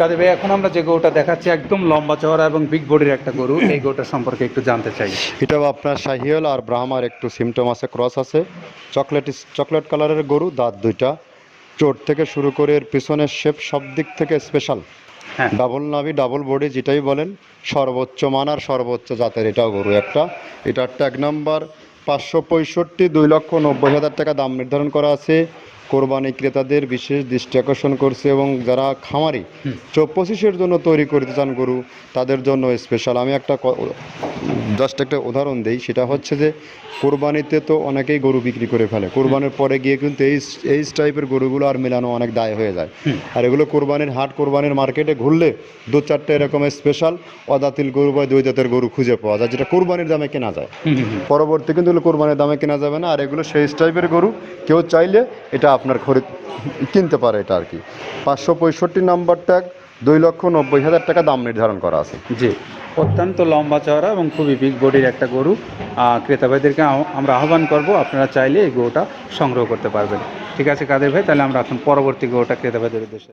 কাদের ভাই এখন আমরা যে গরুটা দেখাচ্ছি একদম লম্বা চওড়া এবং বিগ বডির একটা গরু এই গরুটা সম্পর্কে একটু জানতে চাই। এটাও আপনার শাহিওল আর ব্রাহ্মার একটু সিমটম আছে ক্রস আছে। চকলেট চকলেট কালারের গরু দাঁত দুইটা। চোট থেকে শুরু করে এর পিছনের শেপ সব দিক থেকে স্পেশাল হ্যাঁ। ডাবল নাভি ডাবল বডি যেটাই বলেন সর্বোচ্চ মান আর সর্বোচ্চ জাতের এটাও গরু একটা। এটার ট্যাগ নাম্বার পাঁচশো পঁয়ষট্টি দুই লক্ষ নব্বই হাজার টাকা দাম নির্ধারণ করা আছে। কোরবানি ক্রেতাদের বিশেষ দৃষ্টি আকর্ষণ করছে এবং যারা খামারি চো পঁচিশের জন্য তৈরি করতে চান গরু তাদের জন্য স্পেশাল আমি একটা জাস্ট একটা উদাহরণ দিই সেটা হচ্ছে যে কোরবানিতে তো অনেকেই গরু বিক্রি করে ফেলে। কোরবানির পরে গিয়ে কিন্তু এই এই টাইপের গরুগুলো আর মেলানো অনেক দায় হয়ে যায়। আর এগুলো কোরবানির হাট কোরবানির মার্কেটে ঘুরলে দু চারটে এরকমের স্পেশাল অদাতিল গরু বা দুই জাতের গরু খুঁজে পাওয়া যায় যেটা কোরবানির দামে কেনা যায়। পরবর্তী কিন্তু এগুলো কোরবানির দামে কেনা যাবে না আর এগুলো সেই টাইপের গরু কেউ চাইলে এটা আপনার খরিদ কিনতে পারে এটা আর কি। পাঁচশো পঁয়ষট্টি নাম্বার ট্যাগ দুই লক্ষ নব্বই হাজার টাকা দাম নির্ধারণ করা আছে। জি, অত্যন্ত লম্বা চওড়া এবং খুবই বিগ বডির একটা গরু। ক্রেতা ভাইদেরকে আমরা আহ্বান করব, আপনারা চাইলে এই গরুটা সংগ্রহ করতে পারবেন। ঠিক আছে কাদের ভাই? তাহলে আমরা এখন পরবর্তী গরুটা ক্রেতা ভাইদের উদ্দেশ্যে